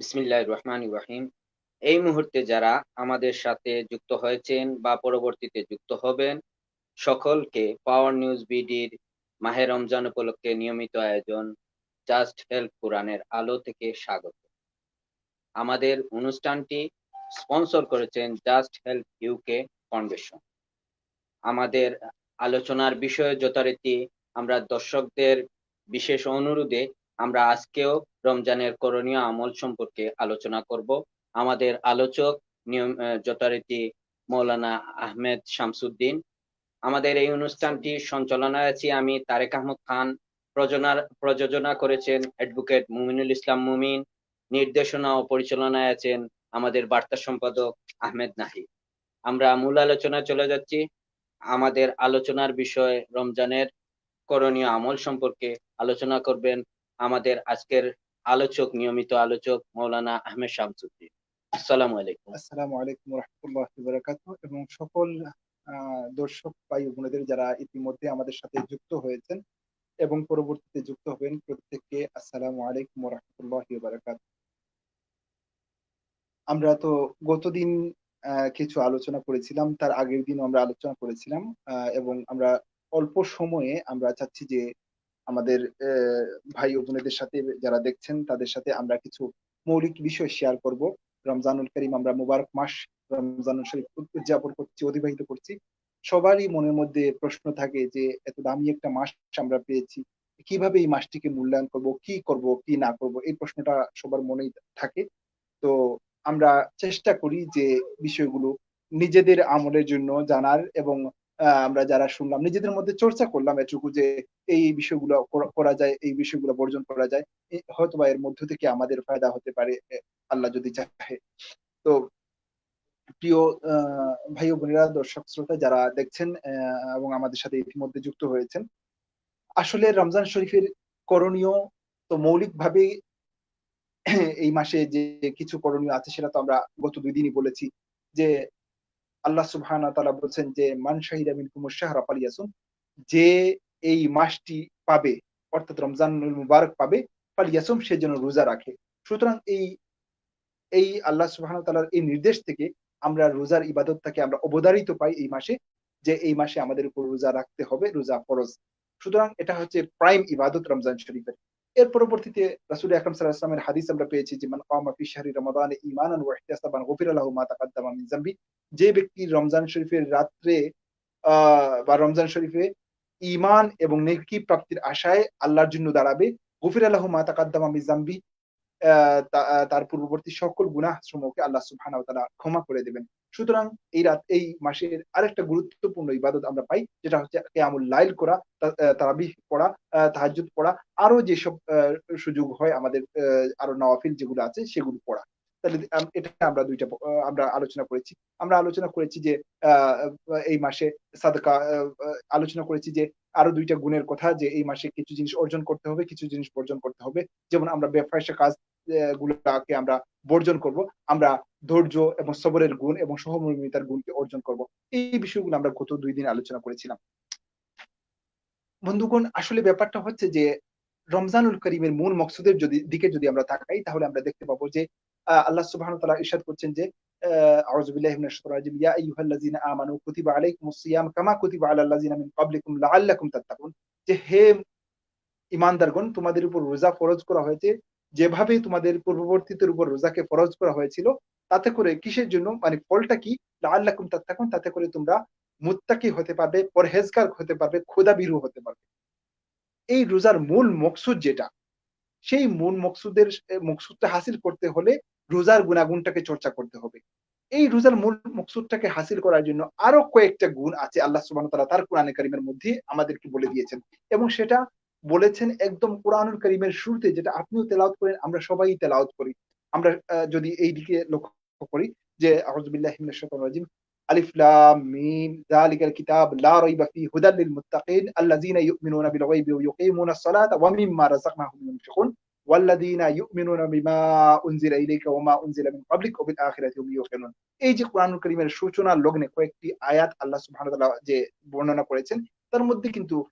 বিসমিল্লাহ রহমান রহিম। এই মুহূর্তে যারা আমাদের সাথে যুক্ত হয়েছেন বা পরবর্তীতে যুক্ত হবেন, সকলকে পাওয়ার নিউজ বিডির মাহে রমজান উপলক্ষে নিয়মিত আয়োজন জাস্ট হেল্প কোরআনের আলো থেকে স্বাগত। আমাদের অনুষ্ঠানটি স্পন্সর করেছেন জাস্ট হেল্প ইউকে ফাউন্ডেশন আমাদের আলোচনার বিষয়ে যথারীতি আমরা দর্শকদের বিশেষ অনুরোধে আমরা আজকেও রমজানের করণীয় আমল সম্পর্কে আলোচনা করব। আমাদের আলোচক নিয়ম যথারীতি মৌলানা আহমেদ শামসুদ্দিন। আমাদের এই অনুষ্ঠানটি সঞ্চালনায় আছি আমি তারেক আহমদ খান। প্রযোজনা প্রযোজনা করেছেন অ্যাডভোকেট মুমিনুল ইসলাম মুমিন। নির্দেশনা ও পরিচালনায় আছেন আমাদের বার্তা সম্পাদক আহমেদ নাহি আমরা মূল আলোচনায় চলে যাচ্ছি। আমাদের আলোচনার বিষয় রমজানের করণীয় আমল সম্পর্কে আলোচনা করবেন আমাদের আজকের আলোচক, নিয়মিত আলোচক মৌলানা আহমেদ শামসুদ্দিন। আসসালামু আলাইকুম। আসসালামু আলাইকুম রহমতুল্লাহ এবং সকল দর্শক, ভাই বোনেদের যারা ইতিমধ্যে আমাদের সাথে যুক্ত হয়েছেন এবং পরবর্তীতে যুক্ত হবেন, প্রত্যেককে আসসালামু আলাইকুম রহমতুল্লাহ বারাকাত আমরা তো গতদিন কিছু আলোচনা করেছিলাম, তার আগের দিন আমরা আলোচনা করেছিলাম এবং আমরা অল্প সময়ে আমরা চাচ্ছি যে আমাদের ভাই ও বোনেদের সাথে যারা দেখছেন, তাদের সাথে আমরা কিছু মৌলিক বিষয় শেয়ার করব। রমজানুল করিম আমরা মুবারক মাস রমজানুল শরীফ উদযাপন করছি, অতিবাহিত করছি। সবারই মনের মধ্যে প্রশ্ন থাকে যে, এত দামি একটা মাস আমরা পেয়েছি, কীভাবে এই মাসটিকে মূল্যায়ন করব, কি করব, কি না করব, এই প্রশ্নটা সবার মনেই থাকে। তো আমরা চেষ্টা করি যে বিষয়গুলো নিজেদের আমলের জন্য জানার এবং আমরা যারা শুনলাম, নিজেদের মধ্যে চর্চা করলাম এটুকু যে এই বিষয়গুলো করা যায়, এই বিষয়গুলো বর্জন করা যায় হয়তো বা এর মধ্য থেকে আমাদের ফায়দা হতে পারে আল্লাহ যদি চাহে। তো প্রিয় ভাই বোনেরা, দর্শক শ্রোতা যারা দেখছেন এবং আমাদের সাথে ইতিমধ্যে যুক্ত হয়েছেন, আসলে রমজান শরীফের করণীয় তো মৌলিকভাবে এই মাসে যে কিছু করণীয় আছে সেটা তো আমরা গত দুই দিনই বলেছি, যে আল্লাহ সুবহান তালা বলছেন যে, মান শাহিদা মিনকুম শাহরা পালিয়াসুন যে এই মাসটি পাবে, অর্থাৎ রমজান মুবারক পাবে পালিয়াসুম সে যেন রোজা রাখে। সুতরাং এই এই আল্লাহ সুবহান তালার এই নির্দেশ থেকে আমরা রোজার ইবাদতটাকে আমরা অবধারিত পাই এই মাসে, যে এই মাসে আমাদের উপর রোজা রাখতে হবে, রোজা ফরজ। সুতরাং এটা হচ্ছে প্রাইম ইবাদত রমজান শরীফের। এর পরবর্তীতে রাসুল আকরম সাল্লাহ আসলামের হাদিস আমরা পেয়েছি যে, মান কামা ফি শাহরি রমাদান ঈমানান ওয়া ইহতিসাবান গফিরা লাহু মা তাকাদ্দামা মিন যামবি। যে ব্যক্তি রমজান শরীফের রাত্রে বা রমজান শরীফে ইমান এবং নেকি প্রাপ্তির আশায় আল্লাহর জন্য দাঁড়াবে, গফির আল্লাহ মা তাকাদ্দামা মিন যামবি তার পূর্ববর্তী সকল গুনাহ সমূহকে আল্লাহ সুবহানাহু ওয়া তাআলা ক্ষমা করে দেবেন। সুতরাং এই রাত, এই মাসের আরেকটা গুরুত্বপূর্ণ ইবাদত আমরা পাই, যেটা হচ্ছে কেয়ামুল লাইল করা তারাবিহ পড়া তাহাজ্জুদ পড়া আরও যেসব সুযোগ হয় আমাদের আরও নওয়াফিল যেগুলো আছে সেগুলো পড়া। তাহলে এটা আমরা দুইটা আমরা আলোচনা করেছি। আমরা আলোচনা করেছি যে এই মাসে সাদকা আলোচনা করেছি যে আরও দুইটা গুণের কথা, যে এই মাসে কিছু জিনিস অর্জন করতে হবে, কিছু জিনিস বর্জন করতে হবে। যেমন আমরা ব্যবসায় কাজ গুলোকে আমরা বর্জন করব। আমরা ধৈর্য এবং সবরের গুণ এবং সহমর্মিতার গুণকে অর্জন করব। এই বিষয়গুলো আমরা গত দুই দিন আলোচনা করেছিলাম। বন্ধুগণ, আসলে ব্যাপারটা হচ্ছে যে, রমজানুল করিমের মূল মকসুদের যদি, দিকে যদি আমরা তাকাই, তাহলে আমরা দেখতে পাবো যে আল্লাহ সুবহান তাআলা ইরশাদ করছেন যে যে, হে ইমানদারগণ, তোমাদের উপর রোজা ফরজ করা হয়েছে যেভাবে তোমাদের পূর্ববর্তীদের উপর রোজাকে ফরজ করা হয়েছিল, তাতে করে কিসের জন্য? মানে ফলটা কি? লাআল্লাকুম তাত্তাকুন, তাতে করে তোমরা মুত্তাকি হতে পারবে, পরহেজগার হতে পারবে খোদা বিরু হতে পারবে। এই রোজার মূল মকসুদ যেটা, সেই মূল মকসুদের মকসুদটা হাসিল করতে হলে রোজার গুণাগুণটাকে চর্চা করতে হবে। এই রোজার মূল মকসুদটাকে হাসিল করার জন্য আরও কয়েকটা গুণ আছে, আল্লাহ সুবাহ তার কোরআনে করিমের মধ্যে আমাদেরকে বলে দিয়েছেন। এবং সেটা বলেছেন একদম কোরআনুল করিমের শুরুতে, যেটা আপনিও তেলাওত করেন, আমরা সবাই তেলাওত করি। আমরা যদি এই দিকে লক্ষ্য করি যে আহজবিল্লাহ রাজিম কিতাব এই যে কোরআনুল কারীমের সূচনা লগ্নে কয়েকটি আয়াত আল্লাহ সুবহানাহু যে বর্ণনা করেছেন, তার মধ্যে কিন্তু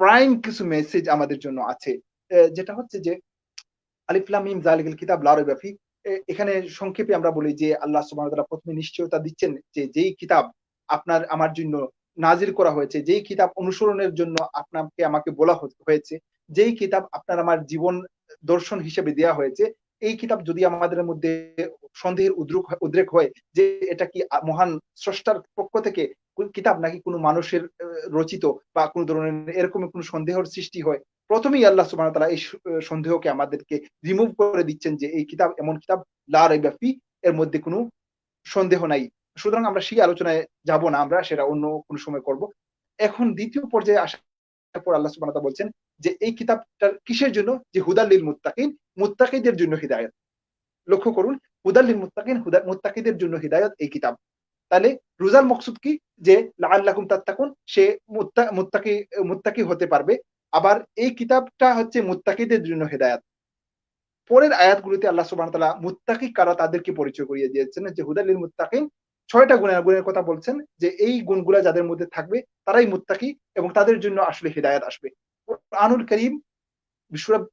প্রাইম কিছু মেসেজ আমাদের জন্য আছে। যেটা হচ্ছে যে আলিফলামিম জালিগুল কিতাব লারোগ্রাফি এখানে সংক্ষেপে আমরা বলি যে, আল্লাহ সুবাহ প্রথমে নিশ্চয়তা দিচ্ছেন যে, যেই কিতাব আপনার, আমার জন্য নাজির করা হয়েছে, যেই কিতাব অনুসরণের জন্য আপনাকে আমাকে বলা হয়েছে, যেই কিতাব আপনার আমার জীবন দর্শন হিসেবে দেয়া হয়েছে এই কিতাব যদি আমাদের মধ্যে সন্দেহের উদ্রেক উদ্রেক হয় যে এটা কি মহান স্রষ্টার পক্ষ থেকে কিতাব নাকি কোনো মানুষের রচিত বা কোনো ধরনের এরকম কোনো সন্দেহের সৃষ্টি হয়? প্রথমেই আল্লাহ ওয়া তাআলা এই সন্দেহকে আমাদেরকে রিমুভ করে দিচ্ছেন যে এই কিতাব এমন কিতাব, লা রাইবা ফি, এর মধ্যে কোনো সন্দেহ নাই। সুতরাং আমরা সেই আলোচনায় যাব না আমরা, সেটা অন্য কোনো সময় করব। এখন দ্বিতীয় পর্যায়ে আসার পর আল্লাহ ওয়া বলছেন যে এই কিতাবটার কিসের জন্য? যে হুদাল্লিল মুত্তাকিন, মুত্তাকিদের জন্য হিদায়াত। লক্ষ্য করুন হুদাল্লিল মুত্তাকিন মুত্তাকিদের জন্য হিদায়াত এই কিতাব। তাহলে রোজার মকসুদ কি? যে লাআল্লাকুম তাত্তাকুন, সে মুত্তা- মুত্তাকি মুত্তাকি হতে পারবে। আবার এই কিতাবটা হচ্ছে মুত্তাকিদের জন্য হেদায়াত। পরের আয়াতগুলোতে আল্লাহ তাআলা মুত্তাকি কারা তাদেরকে পরিচয় করিয়ে দিয়েছেন? যে হুদালিল মুত্তাকিন ছয়টা গুণের গুণের কথা বলছেন যে এই গুণগুলা যাদের মধ্যে থাকবে তারাই মুত্তাকি এবং তাদের জন্য আসলে হৃদায়ত আসবে। কোরআনুল করিম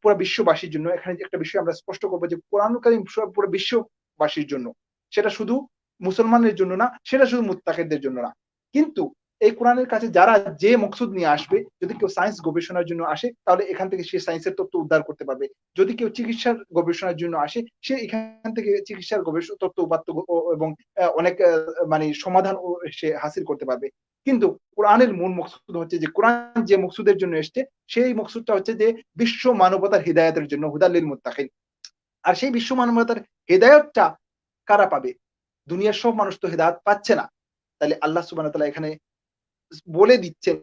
পুরো বিশ্ববাসীর জন্য, এখানে একটা বিষয় আমরা স্পষ্ট করব যে কোরআনুল করিম পুরো বিশ্ববাসীর জন্য। সেটা শুধু মুসলমানের জন্য না, সেটা শুধু মুত্তাকিদের জন্য না। কিন্তু এই কোরআনের কাছে যারা যে মকসুদ নিয়ে আসবে, যদি কেউ সায়েন্স গবেষণার জন্য আসে, তাহলে এখান থেকে সে সায়েন্সের তথ্য উদ্ধার করতে পারবে। যদি কেউ চিকিৎসার গবেষণার জন্য আসে, সে এখান থেকে চিকিৎসার গবেষণা তথ্য উপাত্ত এবং অনেক মানে সমাধান সে হাসিল করতে পারবে। কিন্তু কোরআনের মূল মকসুদ হচ্ছে যে, কোরআন যে মকসুদের জন্য এসছে, সেই মকসুদটা হচ্ছে যে, বিশ্ব মানবতার হৃদায়তের জন্য হুদাল্লিল মুত্তাকিন। আর সেই বিশ্ব মানবতার হেদায়তটা কারা পাবে? দুনিয়ার সব মানুষ তো হেদায়ত পাচ্ছে না। তাহলে আল্লাহ ওয়া এখানে বলে দিচ্ছেন।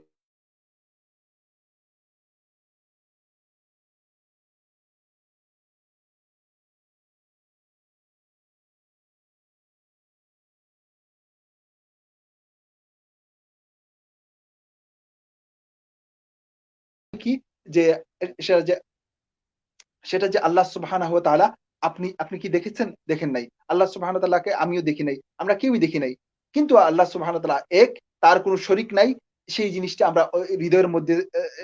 কি যে, সেটা যে সেটা যে আল্লাহ তাআলা আপনি আপনি কি দেখেছেন? দেখেন নাই। আল্লাহ তাআলাকে আমিও দেখি নাই। আমরা কেউই দেখি নাই। কিন্তু আল্লাহ ওয়া এক তার কোনো শরিক নাই সেই জিনিসটা আমরা হৃদয়ের মধ্যে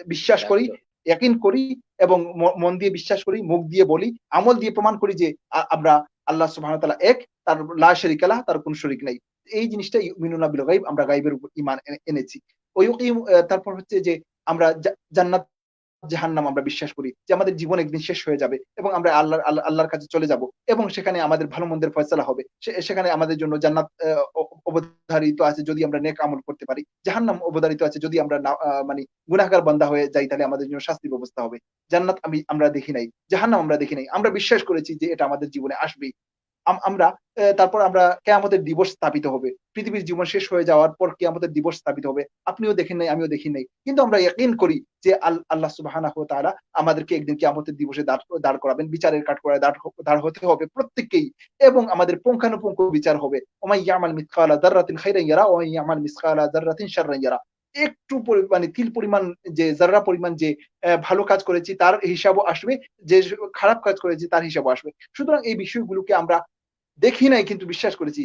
বিশ্বাস করি ইয়াকিন করি এবং মন দিয়ে বিশ্বাস করি মুখ দিয়ে বলি আমল দিয়ে প্রমাণ করি যে আমরা আল্লাহ সুহান তালা তাআলা এক তার লা শরিক আলাহ তার কোনো শরিক নাই। এই জিনিসটা ইউমিনুনা বিল গাইব আমরা গাইবের উপর ইমান এনে- এনেছি। ওই তারপর হচ্ছে যে আমরা জা- জান্নাত জাহান্নাম আমরা বিশ্বাস করি যে আমাদের জীবন একদিন শেষ হয়ে যাবে এবং আমরা আল্লাহ আল্লাহ- আল্লাহর কাছে চলে যাব এবং সেখানে আমাদের ভালো মন্দের ফয়সালা হবে। সেখানে আমাদের জন্য জান্নাত অবধারিত আছে যদি আমরা নেক আমল করতে পারি। জাহান্নাম অবধারিত আছে যদি আমরা মানে গুনাহগার বান্দা হয়ে যাই তাহলে আমাদের জন্য শাস্তি ব্যবস্থা হবে। জান্নাত আমি, আমরা দেখি নাই। জাহান্নাম আমরা দেখি নাই। আমরা বিশ্বাস করেছি যে এটা আমাদের জীবনে আসবেই। আমরা তারপর আমরা কেয়ামতের দিবস স্থাপিত হবে। পৃথিবীর জীবন শেষ হয়ে যাওয়ার পর কেয়ামতের দিবস স্থাপিত হবে। আপনিও দেখেন নাই, আমিও দেখি নাই। কিন্তু আমরা ইয়াকিন করি যে আল্লাহ ওয়া তাআলা আমাদেরকে একদিন কিয়ামতের দিবসে দাঁড় করাবেন। বিচারের কাঠ করে দাঁড় হতে হবে প্রত্যেককেই এবং আমাদের পুঙ্খানুপুঙ্খ বিচার হবে। ওমাই ইয়ামাল মিসকালা যাররাতিন খাইরান ইয়ারা ওমাই ইয়ামাল মিসকালা যাররাতিন শাররান ইয়ারা। একটু মানে তিল পরিমাণ যে জাররা পরিমাণ যে ভালো কাজ করেছি তার হিসাবও আসবে, যে, খারাপ কাজ করেছি তার হিসাবও আসবে। সুতরাং এই বিষয়গুলোকে আমরা দেখি নাই, কিন্তু বিশ্বাস করেছি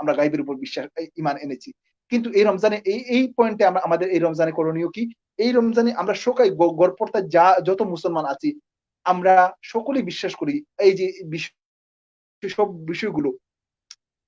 আমরা গাইবের উপর বিশ্বাস ইমান এনেছি। কিন্তু এই রমজানে, এই এই পয়েন্টে আমরা, আমাদের এই রমজানে করণীয় কি? এই রমজানে আমরা সকাই গড়পড়তা যা, যত মুসলমান আছি, আমরা সকলেই বিশ্বাস করি, এই যে সব বিষয়গুলো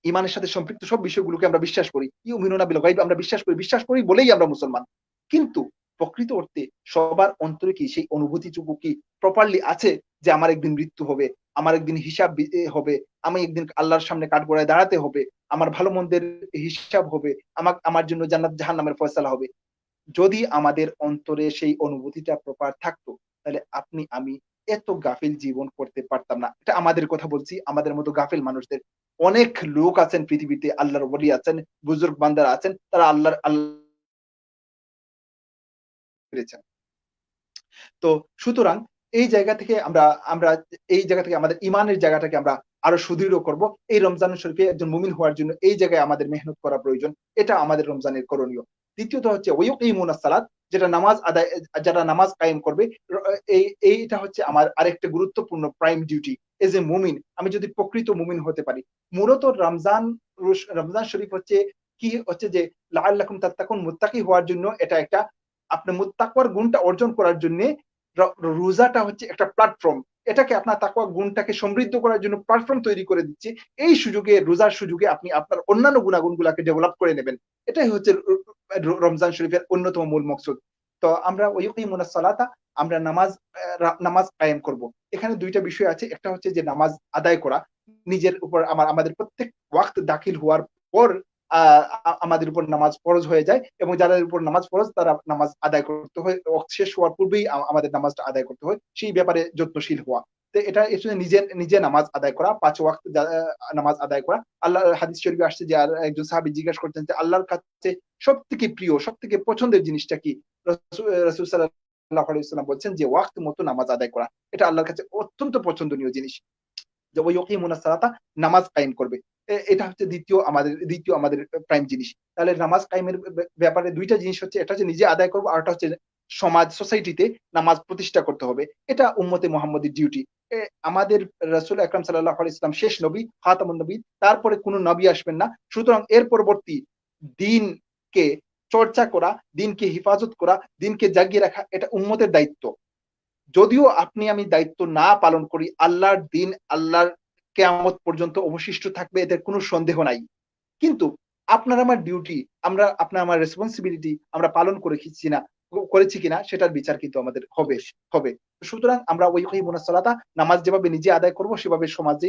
ইমানের সাথে সম্পৃক্ত সব বিষয়গুলোকে আমরা বিশ্বাস করি। ইউমিনুনা বিল গাইব, আমরা বিশ্বাস করি বিশ্বাস করি বলেই আমরা মুসলমান। কিন্তু প্রকৃত অর্থে সবার অন্তরে কি সেই অনুভূতিটুকু কি প্রপারলি আছে যে আমার একদিন মৃত্যু হবে? আমার একদিন হিসাব হবে, আমি একদিন আল্লাহর সামনে কাঠগড়ায় দাঁড়াতে হবে, আমার ভালো মন্দের হিসাব হবে আমার আমার জন্য জান্নাত জাহান্নামের ফয়সালা হবে। যদি আমাদের অন্তরে সেই অনুভূতিটা প্রপার থাকতো, তাহলে আপনি, আমি এত গাফিল জীবন করতে পারতাম না। এটা আমাদের কথা বলছি, আমাদের মতো গাফিল মানুষদের। অনেক লোক আছেন পৃথিবীতে, আল্লাহর বলি আছেন, বুজুর্গ বান্দারা আছেন, তারা আল্লাহর আল্লাহ তো সুতরাং এই জায়গা থেকে আমরা আমরা এই জায়গা থেকে আমাদের ইমানের জায়গাটাকে আমরা আরও সুদৃঢ় করব। এই রমজান শরীফে একজন মুমিন হওয়ার জন্য এই জায়গায় আমাদের মেহনত করা প্রয়োজন। এটা আমাদের রমজানের করণীয়। দ্বিতীয়ত হচ্ছে ওয়ুকিমুনা সালাত, যেটা নামাজ আদায়, যারা নামাজ কায়েম করবে, এই, এইটা হচ্ছে আমার আরেকটা গুরুত্বপূর্ণ প্রাইম ডিউটি এজ এ মুমিন। আমি যদি প্রকৃত মুমিন হতে পারি, মূলত রমজান রমজান শরীফ হচ্ছে কি হচ্ছে যে, লাআল্লাকুম তাত্তাকুন, মুত্তাকি হওয়ার জন্য এটা একটা আপনি মুত্তাকওয়ার গুণটা অর্জন করার জন্য রোজাটা হচ্ছে একটা প্ল্যাটফর্ম এটাকে আপনার তাকওয়া গুণটাকে সমৃদ্ধ করার জন্য প্ল্যাটফর্ম তৈরি করে দিচ্ছে। এই সুযোগে, রোজার সুযোগে আপনি আপনার অন্যান্য গুণাগুণগুলোকে ডেভেলপ করে নেবেন। এটাই হচ্ছে রমজান শরীফের অন্যতম মূল মকসুদ। তো আমরা ওইকিমুনা সালাতা, আমরা নামাজ নামাজ কায়েম করব। এখানে দুইটা বিষয় আছে। একটা হচ্ছে যে নামাজ আদায় করা, নিজের উপর আমার, আমাদের প্রত্যেক ওয়াক্ত দাখিল হওয়ার পর আমাদের উপর নামাজ ফরজ হয়ে যায় এবং যাদের উপর নামাজ ফরজ, তারা নামাজ আদায় করতে হয় শেষ হওয়ার পূর্বেই আমাদের নামাজটা আদায় করতে হয়। সেই ব্যাপারে যত্নশীল হওয়া। তো এটা এসে নিজে নিজে নামাজ আদায় করা, পাঁচ ওয়াক্ত নামাজ আদায় করা। আল্লাহ হাদিস শরীফে আসছে যে, আর একজন সাহাবী জিজ্ঞাসা করতেন যে, আল্লাহর কাছে সব থেকে প্রিয় সব থেকে পছন্দের জিনিসটা কি? রসুল সাল্লাহ আলাইসাল্লাম বলছেন যে, ওয়াক্ত মতো নামাজ আদায় করা। এটা আল্লাহর কাছে অত্যন্ত পছন্দনীয় জিনিস। যে ওই ইকিমুনা সালাতা, নামাজ কায়েম করবে। এটা হচ্ছে দ্বিতীয় আমাদের দ্বিতীয় আমাদের প্রাইম জিনিস। তাহলে নামাজ কায়েমের ব্য- ব্যাপারে দুইটা জিনিস হচ্ছে এটা হচ্ছে নিজে আদায় করব, আর হচ্ছে সমাজ সোসাইটিতে নামাজ প্রতিষ্ঠা করতে হবে। এটা উম্মতে মোহাম্মদের ডিউটি আমাদের রাসূল আকরাম আলাইহি ইসলাম শেষ নবী, খাতামুন নবী, তারপরে কোনো নবী আসবেন না। সুতরাং এর পরবর্তী দিনকে চর্চা করা, দিনকে হেফাজত করা, দিনকে জাগিয়ে রাখা, এটা উম্মতের দায়িত্ব। যদিও আপনি আমি দায়িত্ব না পালন করি, আল্লাহর দিন, আল্লাহর কেয়ামত পর্যন্ত অবশিষ্ট থাকবে এতে কোনো সন্দেহ নাই। কিন্তু আপনার আমার ডিউটি আমরা আপনার আমার রেসপন্সিবিলিটি আমরা পালন করেছি না, করেছি কিনা সেটার বিচার কিন্তু আমাদের হবে হবে। সুতরাং আমরা ওই ওই মোনাসলাতা নামাজ যেভাবে নিজে আদায় করব, সেভাবে সমাজে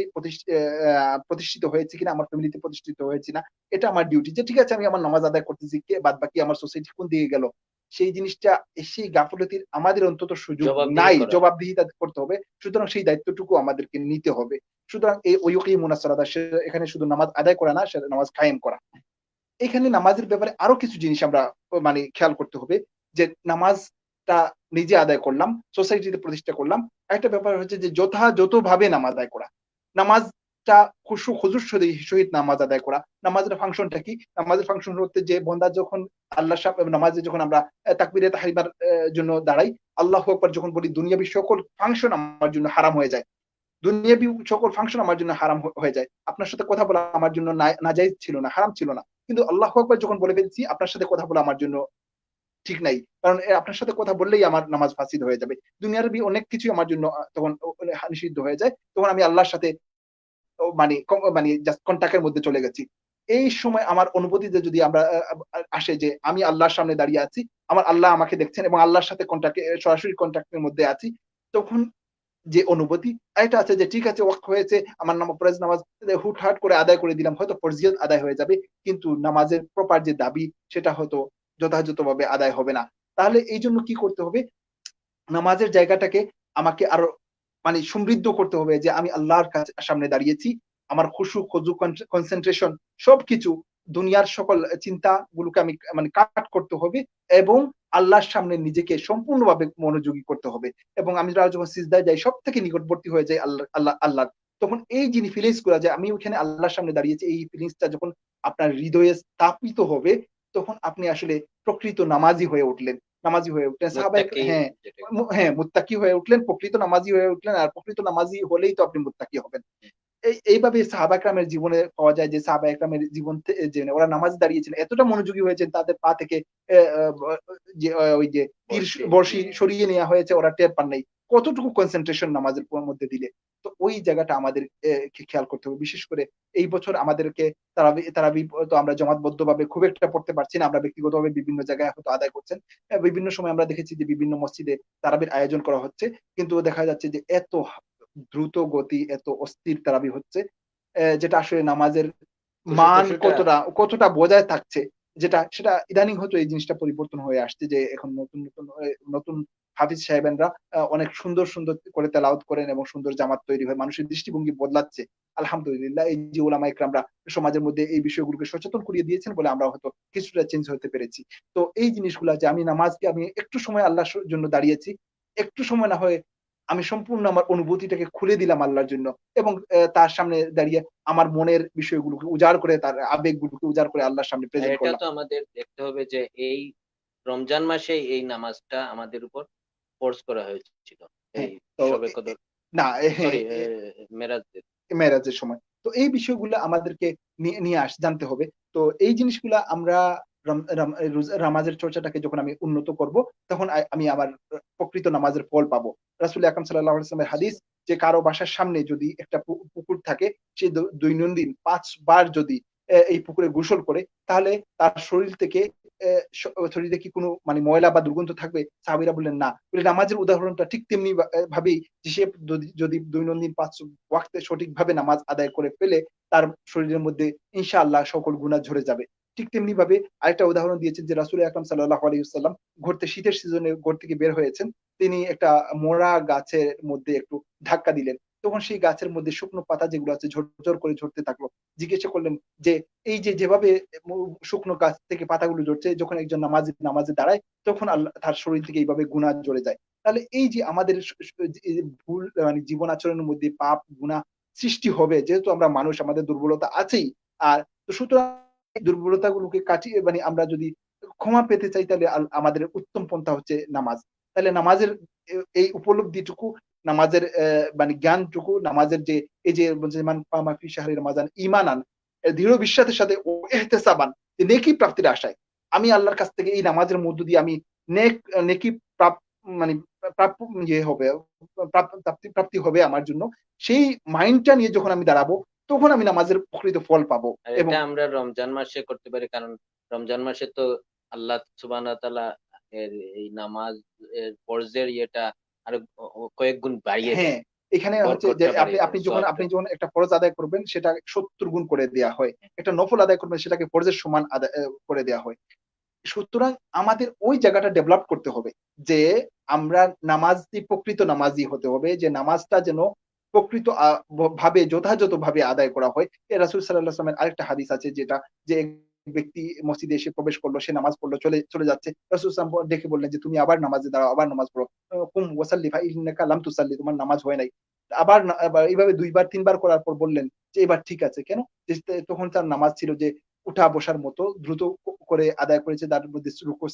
প্রতিষ্ঠিত হয়েছে কিনা, আমার ফ্যামিলিতে প্রতিষ্ঠিত হয়েছে না, এটা আমার ডিউটি যে, ঠিক আছে, আমি আমার নামাজ আদায় করতেছি, কে বাদ বাকি আমার সোসাইটি কোন দিকে গেল? সেই জিনিসটা সেই গাফলতির আমাদের অন্তত সুযোগ নাই জবাবদিহিতা করতে হবে। সুতরাং সেই দায়িত্বটুকু আমাদেরকে নিতে হবে। সুতরাং এই ওই ওই মোনাসলাতা এখানে শুধু নামাজ আদায় করা না সেটা নামাজ কায়েম করা। এখানে নামাজের ব্যাপারে আরও কিছু জিনিস আমরা মানে খেয়াল করতে হবে। যে নামাজটা নিজে আদায় করলাম সোসাইটিতে প্রতিষ্ঠা করলাম। একটা ব্যাপার হচ্ছে যে যথাযথভাবে নামাজ আদায় করা। নামাজটা খুশু খুজুর সহিত নামাজ আদায় করা। নামাজের ফাংশনটা কি? নামাজের ফাংশন হচ্ছে যে বন্দা যখন আল্লাহ সাহেব নামাজে যখন আমরা তাকবীরে আহ, জন্য দাঁড়াই আল্লাহ আকবার যখন বলি দুনিয়াবি সকল ফাংশন আমার জন্য হারাম হয়ে যায়। দুনিয়াবি সকল ফাংশন আমার জন্য হারাম হয়ে যায়। আপনার সাথে কথা বলা আমার জন্য নাজাইজ ছিল না হারাম ছিল না। কিন্তু আল্লাহ আকবার যখন বলে ফেলছি আপনার সাথে কথা বলা আমার জন্য ঠিক নাই। কারণ আপনার সাথে কথা বললেই আমার নামাজ ফাসিদ হয়ে যাবে। দুনিয়ার বি অনেক কিছু আমার জন্য তখন নিষিদ্ধ হয়ে যায়। তখন আমি আল্লাহর সাথে মানে মানে জাস্ট কন্টাক্টের মধ্যে চলে গেছি। এই সময় আমার অনুভূতিতে যদি আমরা আসে যে আমি আল্লাহর সামনে দাঁড়িয়ে আছি, আমার আল্লাহ আমাকে দেখছেন এবং আল্লাহর সাথে কন্টাক্টে সরাসরি কন্টাক্টের মধ্যে আছি, তখন যে অনুভূতি এটা আছে যে ঠিক আছে ওয়াক্ত হয়েছে, আমার নাম ফরজ নামাজ হুটহাট করে আদায় করে দিলাম, হয়তো ফরজিয়ত আদায় হয়ে যাবে, কিন্তু নামাজের প্রপার যে দাবি, সেটা হয়তো যথাযথভাবে আদায় হবে না। তাহলে এই জন্য কি করতে হবে? নামাজের জায়গাটাকে আমাকে আরও মানে সমৃদ্ধ করতে হবে যে আমি আল্লাহর কাছে সামনে দাঁড়িয়েছি, আমার খুশু খজু কনসেন্ট্রেশন সবকিছু দুনিয়ার সকল চিন্তা গুলোকে আমি মানে কাট করতে হবে এবং আল্লাহর সামনে নিজেকে সম্পূর্ণভাবে মনোযোগী করতে হবে এবং আমি যখন সিজদায় যাই সব থেকে নিকটবর্তী হয়ে যাই আল্লাহ আল্লাহ আল্লাহ। তখন এই যিনি ফিলিংস করা যায় আমি ওখানে আল্লাহর সামনে দাঁড়িয়েছি, এই ফিলিংসটা যখন আপনার হৃদয়ে স্থাপিত হবে, তখন আপনি আসলে প্রকৃত নামাজি হয়ে উঠলেন। নামাজি হয়ে উঠলেন। সাহাবাই হ্যাঁ হ্যাঁ মুত্তাকি হয়ে উঠলেন প্রকৃত নামাজি হয়ে উঠলেন আর প্রকৃত নামাজি হলেই তো আপনি মুত্তাকি হবেন। এই এইভাবে সাহাবা একরামের জীবনে পাওয়া যায় যে সাহাবা একরামের জীবন থেকে যে ওরা নামাজ দাঁড়িয়েছেন এতটা মনোযোগী হয়েছেন তাদের পা থেকে যে ওই যে তীর বর্ষি সরিয়ে নেওয়া হয়েছে ওরা টের পান নাই। কতটুকু কনসেন্ট্রেশন নামাজের মধ্যে দিলে তো ওই জায়গাটা আমাদের খেয়াল করতে হবে। বিশেষ করে এই বছর আমাদেরকে তারা তারা তো আমরা জমাতবদ্ধ ভাবে খুব একটা পড়তে পারছি না। আমরা ব্যক্তিগতভাবে বিভিন্ন জায়গায় হয়তো আদায় করছেন। বিভিন্ন সময় আমরা দেখেছি যে বিভিন্ন মসজিদে তারাবির আয়োজন করা হচ্ছে। কিন্তু দেখা যাচ্ছে যে এত দ্রুত গতি এত অস্থির তারাবি হচ্ছে আহ, যেটা আসলে নামাজের মান কতটা কতটা বজায় থাকছে যেটা, সেটা ইদানিং হয়তো এই জিনিসটা পরিবর্তন হয়ে আসছে যে এখন নতুন নতুন নতুন হাফিজ সাহেবেনরা অনেক সুন্দর সুন্দর করে তেলাওয়াত করেন এবং সুন্দর জামাত তৈরি হয় মানুষের দৃষ্টিভঙ্গি বদলাচ্ছে। আলহামদুলিল্লাহ, এই যে ওলামা ইকরামরা সমাজের মধ্যে এই বিষয়গুলোকে সচেতন করিয়ে দিয়েছেন বলে আমরা হয়তো কিছুটা চেঞ্জ হতে পেরেছি। তো এই জিনিসগুলা যে আমি নামাজকে আমি একটু সময় আল্লাহর জন্য দাঁড়িয়েছি, একটু সময় না হয়ে আমি সম্পূর্ণ আমার অনুভূতিটাকে খুলে দিলাম আল্লাহর জন্য এবং তার সামনে দাঁড়িয়ে আমার মনের বিষয়গুলোকে উজাড় করে তার আবেগগুলোকে উজাড় করে আল্লাহর সামনে প্রেজেন্ট এটা তো আমাদের দেখতে হবে যে এই রমজান মাসে এই নামাজটা আমাদের উপর ফোর্স করা হয়েছিল। এই সবে কদর না সরি মেরাজদের। মেরাজের সময়। তো এই বিষয়গুলো আমাদেরকে নিয়ে আস জানতে হবে। তো এই জিনিসগুলা আমরা নামাজের চর্চাটাকে যখন আমি উন্নত করব, তখন আমি আমার প্রকৃত নামাজের ফল পাবো। রাসুল আকরম সাল্লাহ ইসলামের হাদিস যে কারও বাসার সামনে যদি একটা পুকুর থাকে, সে দৈনন্দিন পাঁচবার যদি এই পুকুরে গোসল করে, তাহলে তার শরীর থেকে শরীরে কি কোনো মানে ময়লা বা দুর্গন্ধ থাকবে? সাহাবিরা বললেন, না। বলে নামাজের উদাহরণটা ঠিক তেমনি ভাবেই যে সে যদি- দৈনন্দিন পাঁচ ওয়াক্তে সঠিকভাবে নামাজ আদায় করে ফেলে, তার শরীরের মধ্যে ইনশাআল্লাহ সকল গুনাহ ঝরে যাবে। ঠিক তেমনি ভাবে আরেকটা উদাহরণ দিয়েছেন যে রাসুল আকরাম সাল্লাহ আলাইসাল্লাম ঘুরতে, শীতের সিজনে ঘর থেকে বের হয়েছেন। তিনি একটা মোড়া গাছের মধ্যে একটু ধাক্কা দিলেন। তখন সেই গাছের মধ্যে শুকনো পাতা যেগুলো আছে ঝরঝর করে ঝরতে থাকল। জিজ্ঞাসা করলেন যে, এই যে যেভাবে শুকনো গাছ থেকে পাতাগুলো ঝরছে, যখন একজন নামাজি, নামাজে দাঁড়ায়, তখন আল্লাহ, তার শরীর থেকে এইভাবে গুণা ঝরে যায়। তাহলে এই যে আমাদের ভুল মানে জীবন আচরণের মধ্যে পাপ, গুণা সৃষ্টি হবে, যেহেতু আমরা মানুষ, আমাদের দুর্বলতা আছেই। আর সুতরাং দুর্বলতাগুলোকে কাটিয়ে মানে আমরা যদি ক্ষমা পেতে চাই, তাহলে আমাদের উত্তম পন্থা হচ্ছে নামাজ। তাহলে নামাজের এই উপলব্ধিটুকু, নামাজের মানে জ্ঞানটুকু, নামাজের যে, এই যে পামাফি শাহরি রমাজান ইমানান দৃঢ় বিশ্বাসের সাথে ও এহতেসাবান নেকি প্রাপ্তির আশায়। আমি আল্লাহর কাছ থেকে এই নামাজের মধ্য দিয়ে আমি নেক, নেকি প্রাপ মানে প্রাপ্য ইয়ে হবে প্রাপ্তি প্রাপ্তি হবে আমার জন্য। সেই মাইন্ডটা নিয়ে যখন আমি দাঁড়াবো তখন আমি নামাজের প্রকৃত ফল পাবো এবং আমরা রমজান মাসে করতে পারি কারণ রমজান মাসে তো আল্লাহ সুবাহ এর এই নামাজ এর ফরজের ইয়েটা আরও কয়েক গুণ বাড়িয়ে হ্যাঁ এখানে হচ্ছে যে আপনি আপনি যখন আপনি যখন একটা ফরজ আদায় করবেন সেটা সত্তর গুণ করে দেওয়া হয়। একটা নফল আদায় করবেন সেটাকে ফরজের সমান আদায় করে দেওয়া হয়। সুতরাং আমাদের ওই জায়গাটা ডেভেলপ করতে হবে যে আমরা নামাজি প্রকৃত নামাজি হতে হবে যে নামাজটা যেন প্রকৃত ভাবে যথাযথ ভাবে আদায় করা হয়। এ রাসুল সাল্লাহ আসলামের আরেকটা হাদিস আছে যেটা, যে ব্যক্তি মসজিদে এসে প্রবেশ করল, সে নামাজ পড়ল, চলে চলে যাচ্ছে। রাসুল সাল্লাম দেখে বললেন যে, তুমি আবার নামাজে দাঁড়াও, আবার নামাজ পড়ো। কুম ওয়াসাল্লি ফা ইন্নাকা লাম তুসাল্লি তোমার নামাজ হয় নাই। আবার এইভাবে দুইবার, তিনবার করার পর বললেন যে, এবার ঠিক আছে, কেন? তখন তার নামাজ ছিল যে, উঠা বসার মতো, দ্রুত করে আদায় করেছে, তার মধ্যে রুকু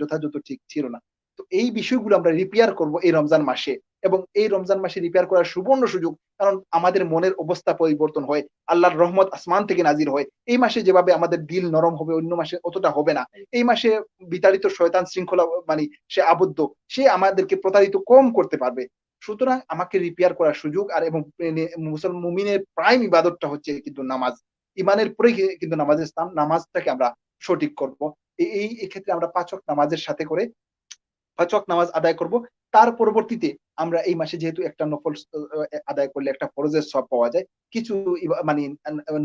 যথাযথ ঠিক ছিল না। তো এই বিষয়গুলো আমরা রিপেয়ার করব এই রমজান মাসে। এবং এই রমজান মাসে রিপেয়ার করার সুবর্ণ সুযোগ, কারণ আমাদের মনের অবস্থা পরিবর্তন হয়, আল্লাহর রহমত আসমান থেকে নাজির হয়। এই মাসে যেভাবে আমাদের দিল নরম হবে, অন্য মাসে অতটা হবে না। এই মাসে বিতাড়িত শয়তান শৃঙ্খলা মানে সে আবদ্ধ, সে আমাদেরকে প্রতারিত কম করতে পারবে। সুতরাং আমাকে রিপেয়ার করার সুযোগ, আর এবং মুসলমান মুমিনের প্রাইম ইবাদতটা হচ্ছে কিন্তু নামাজ। ইমানের পরে কিন্তু নামাজের স্থান, নামাজটাকে আমরা সঠিক করব। এই, এক্ষেত্রে আমরা পাঁচক নামাজের সাথে করে, পাঁচক নামাজ আদায় করব। তার পরবর্তীতে আমরা এই মাসে যেহেতু একটা নফল আদায় করলে একটা ফরজের সব পাওয়া যায়, কিছু মানে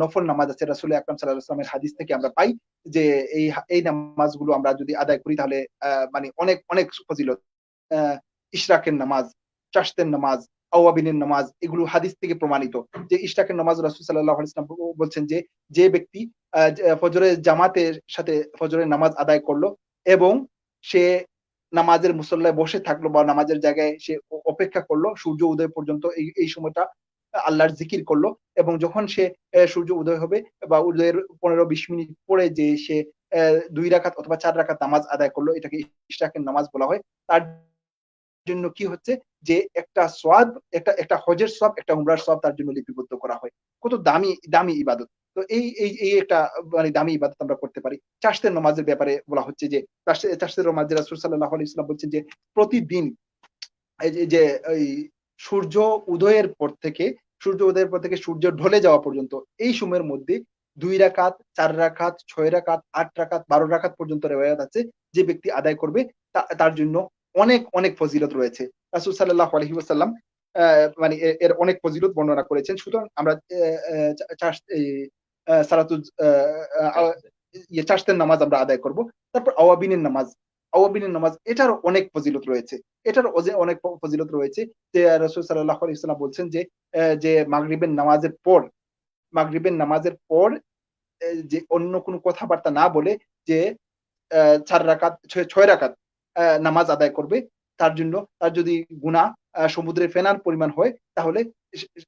নফল নামাজ আছে, রাসুল আকরাম সাল্লাহ আসলামের হাদিস থেকে আমরা পাই যে এই এই নামাজগুলো আমরা যদি আদায় করি তাহলে মানে অনেক অনেক ফজিলত ইশরাকের নামাজ, চাষতের নামাজ, আওয়াবিনের নামাজ, এগুলো হাদিস থেকে প্রমাণিত। যে ইশরাকের নামাজ রাসুল সাল্লাহ ইসলাম বলছেন যে যে ব্যক্তি ফজরের জামাতের সাথে ফজরের নামাজ আদায় করল এবং সে নামাজের মুসল্লায় বসে থাকল বা নামাজের জায়গায় সে অপেক্ষা করল, সূর্য উদয় পর্যন্ত এই এই সময়টা আল্লাহর জিকির করল এবং যখন সে সূর্য উদয় হবে বা উদয়ের পনেরো বিশ মিনিট পরে যে সে দুই রাখাত অথবা চার রাখাত নামাজ আদায় করল, এটাকে ইশরাকের নামাজ বলা হয়, তার জন্য কি হচ্ছে যে একটা সোয়াব একটা একটা হজের সব একটা উমরার সব তার জন্য লিপিবদ্ধ করা হয়। কত দামি দামি ইবাদত। তো এই এই একটা মানে দামি ইবাদত আমরা করতে পারি। চাষতের নামাজের ব্যাপারে বলা হচ্ছে যে চাষতের নামাজ রাসূল সাল্লাল্লাহু আলাইহি ওয়াসাল্লাম বলছেন যে প্রতিদিন যে- ওই সূর্য উদয়ের পর থেকে সূর্য উদয়ের পর থেকে সূর্য ঢলে যাওয়া পর্যন্ত এই সময়ের মধ্যে দুই রাকাত চার রাকাত ছয় রাকাত আট রাকাত বারো রাকাত পর্যন্ত রেওয়ায়াত আছে যে ব্যক্তি আদায় করবে তার জন্য অনেক অনেক ফজিলত রয়েছে। রাসূল সাল্লাল্লাহু আলাইহি ওয়াসাল্লাম আহ, মানে এর অনেক ফজিলত বর্ণনা করেছেন। সুতরাং আমরা আহ, ইয়ে নামাজ আমরা আদায় করব। তারপর আওয়াবিনের নামাজ। আওয়াবিনের নামাজ এটার অনেক ফজিলত রয়েছে। এটার অনেক ফজিলত রয়েছে যে রসুল সাল্লাহ ইসলাম বলছেন যে যে মাগরিবের নামাজের পর মাগরিবের নামাজের পর যে অন্য কোনো কথাবার্তা না বলে যে চার রাকাত ছয় রাকাত নামাজ আদায় করবে তার জন্য তার যদি গুণা আহ, সমুদ্রের ফেনার পরিমাণ হয় তাহলে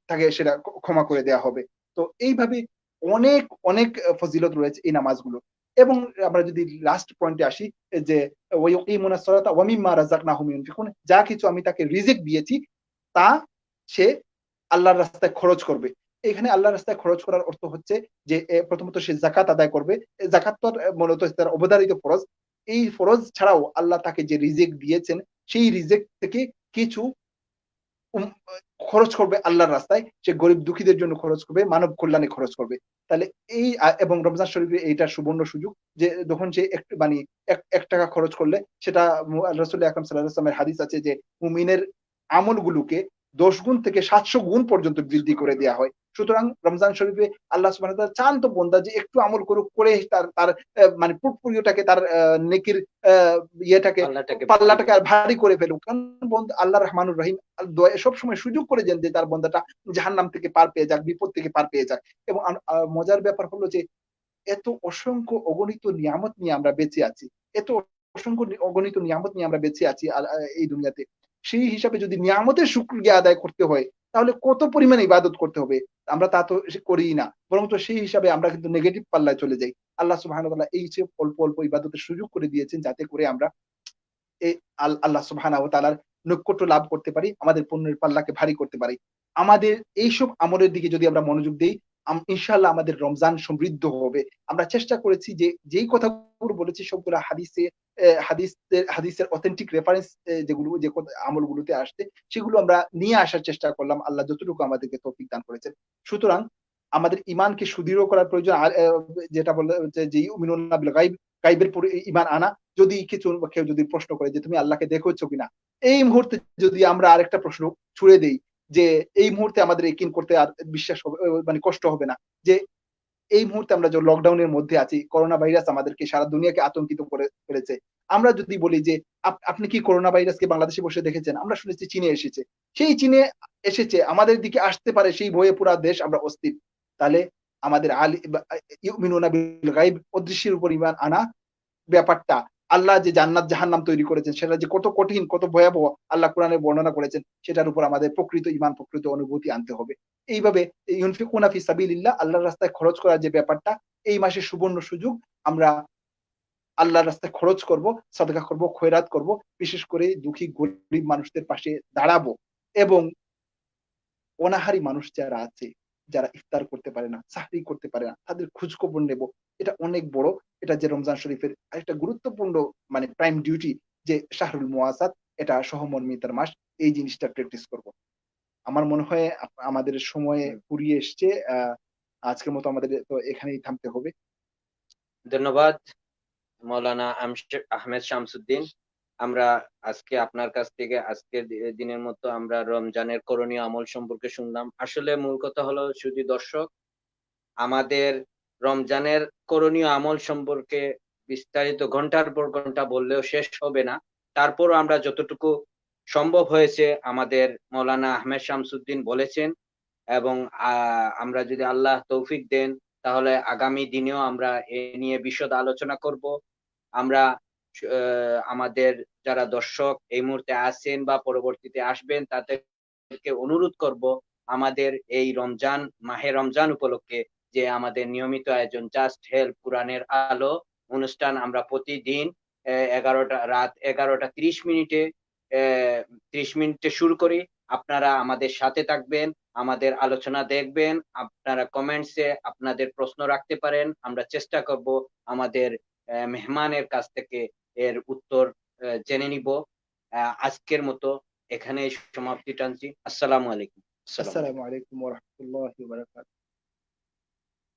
তাকে সেটা ক্ষমা করে দেওয়া হবে। তো এইভাবে অনেক অনেক ফজিলত রয়েছে এই নামাজগুলো। এবং আমরা যদি লাস্ট পয়েন্টে আসি যে যা কিছু আমি তাকে রিজিক দিয়েছি, তা সে আল্লাহর রাস্তায় খরচ করবে। এখানে আল্লাহর রাস্তায় খরচ করার অর্থ হচ্ছে যে প্রথমত সে জাকাত আদায় করবে। জাকাত তো মূলত তার অবধারিত ফরজ। এই ফরজ ছাড়াও আল্লাহ তাকে যে রিজেক দিয়েছেন, সেই রিজেক থেকে কিছু খরচ করবে আল্লাহর রাস্তায়, সে গরিব দুঃখীদের জন্য খরচ করবে, মানব কল্যাণে খরচ করবে। তাহলে এই এবং রমজান শরীফের এইটা সুবর্ণ সুযোগ যে যখন সে এক মানে এক টাকা খরচ করলে, সেটা রসুল আকরম সাল্লাহামের হাদিস আছে যে মুমিনের আমলগুলোকে দশ গুণ থেকে সাতশো গুণ পর্যন্ত বৃদ্ধি করে দেওয়া হয়। সুতরাং রমজান শরীফে আল্লাহ সুবাহ চান তো বন্দা যে একটু আমল করুক করে তার তার মানে পুটপুরিওটাকে তার নেকির ইয়েটাকে পাল্লাটাকে আর ভারী করে ফেলুক। কারণ বন্ধ আল্লাহ রহমানুর রহিম সব সময় সুযোগ করে দেন যে তার বন্দাটা জাহান্নাম থেকে পার পেয়ে যাক বিপদ থেকে পার পেয়ে যাক। এবং মজার ব্যাপার হলো যে এত অসংখ্য অগণিত নিয়ামত নিয়ে আমরা বেঁচে আছি এত অসংখ্য অগণিত নিয়ামত নিয়ে আমরা বেঁচে আছি এই দুনিয়াতে। সেই হিসাবে যদি নিয়ামতের শুক্রিয়া আদায় করতে হয় তাহলে কত পরিমাণে ইবাদত করতে হবে? আমরা তা তো করি না। বরং তো সেই হিসাবে আমরা কিন্তু নেগেটিভ পাল্লায় চলে যাই। আল্লাহ সুবাহ এই যে অল্প অল্প ইবাদতের সুযোগ করে দিয়েছেন যাতে করে আমরা আল্লাহ ও তালার নৈকট্য লাভ করতে পারি, আমাদের পণ্যের পাল্লাকে ভারী করতে পারি। আমাদের এইসব আমলের দিকে যদি আমরা মনোযোগ দিই ইনশাআল্লাহ আমাদের রমজান সমৃদ্ধ হবে। আমরা চেষ্টা করেছি যে, যেই কথাগুলো বলেছি সবগুলো হাদিসে হাদিসের হাদিসের অথেন্টিক রেফারেন্স যেগুলো, যে আমলগুলোতে আসছে, সেগুলো আমরা নিয়ে আসার চেষ্টা করলাম। আল্লাহ যতটুকু আমাদেরকে তৌফিক দান করেছেন। সুতরাং আমাদের ইমানকে সুদৃঢ় করার প্রয়োজন, আর যেটা বলে, যে বিল গাইব গাইবের পরে ইমান আনা। যদি কিছু কেউ যদি প্রশ্ন করে যে, তুমি আল্লাহকে দেখেছ কিনা? এই মুহূর্তে যদি আমরা আরেকটা প্রশ্ন ছুড়ে দেই যে এই মুহূর্তে আমাদের একিন করতে আর বিশ্বাস হবে মানে কষ্ট হবে না। যে এই মুহূর্তে আমরা যে লকডাউনের মধ্যে আছি করোনা ভাইরাস আমাদেরকে সারা দুনিয়াকে আতঙ্কিত করে ফেলেছে। আমরা যদি বলি যে, আপ- আপনি কি করোনা ভাইরাসকে বাংলাদেশে বসে দেখেছেন? আমরা শুনেছি চীনে এসেছে। সেই চীনে এসেছে, আমাদের দিকে আসতে পারে সেই ভয়ে পুরা দেশ আমরা অস্থির। তাহলে আমাদের আলী ইউমিনুনা বিল অদৃশ্যের উপর ইমান আনা ব্যাপারটা। আল্লাহ যে জান্নাত জাহান্নাম তৈরি করেছেন, সেটা যে কত কঠিন, কত ভয়াবহ আল্লাহ কোরআনে বর্ণনা করেছেন, সেটার উপর আমাদের প্রকৃত ইমান প্রকৃত অনুভূতি আনতে হবে। এইভাবে ইউনফিকুনা ফি সাবিলিল্লাহ, আল্লাহর রাস্তায় খরচ করার যে ব্যাপারটা, এই মাসে সুবর্ণ সুযোগ আমরা আল্লাহর রাস্তায় খরচ করব, সদকা করব, খয়রাত করব, বিশেষ করে দুঃখী, গরিব মানুষদের পাশে দাঁড়াবো এবং অনাহারী মানুষ যারা আছে, যারা ইফতার করতে পারে না, চাকরি করতে পারে না, তাদের খোঁজ খবর নেব এটা অনেক বড়। এটা যে রমজান শরীফের একটা গুরুত্বপূর্ণ মানে প্রাইম ডিউটি যে শাহরুল মোয়াসাদ এটা সহমর্মিতার মাস এই জিনিসটা প্র্যাকটিস করব। আমার মনে হয় আমাদের সময় ফুরিয়ে এসছে আজকের মতো আমাদের তো এখানেই থামতে হবে। ধন্যবাদ মৌলানা আহমেদ শামসুদ্দিন। আমরা আজকে আপনার কাছ থেকে আজকের দিনের মতো আমরা রমজানের করণীয় আমল সম্পর্কে শুনলাম। আসলে মূল কথা হলো শুধু দর্শক আমাদের রমজানের করণীয় আমল সম্পর্কে বিস্তারিত ঘণ্টার পর ঘণ্টা বললেও শেষ হবে না। তারপর আমরা যতটুকু সম্ভব হয়েছে আমাদের মৌলানা আহমেদ শামসুদ্দিন বলেছেন এবং আমরা যদি আল্লাহ তৌফিক দেন, তাহলে আগামী দিনেও আমরা এ নিয়ে বিশদ আলোচনা করব। আমরা আমাদের যারা দর্শক এই মুহূর্তে আছেন বা পরবর্তীতে আসবেন, তাদেরকে অনুরোধ করব আমাদের এই রমজান, মাহে রমজান উপলক্ষে যে আমাদের নিয়মিত আয়োজন জাস্ট হেল্প কোরআনের আলো অনুষ্ঠান আমরা প্রতিদিন এগারোটা, রাত এগারোটা ত্রিশ মিনিটে ত্রিশ মিনিটে শুরু করি। আপনারা আমাদের সাথে থাকবেন, আমাদের আলোচনা দেখবেন, আপনারা কমেন্টসে আপনাদের প্রশ্ন রাখতে পারেন। আমরা চেষ্টা করব আমাদের মেহমানের কাছ থেকে এর উত্তর জেনে নিব। আজকের মতো এখানে সমাপ্তি টানছি। আসসালামু আলাইকুম। আসসালামু আলাইকুম। ওয়া বারাকাতুহু।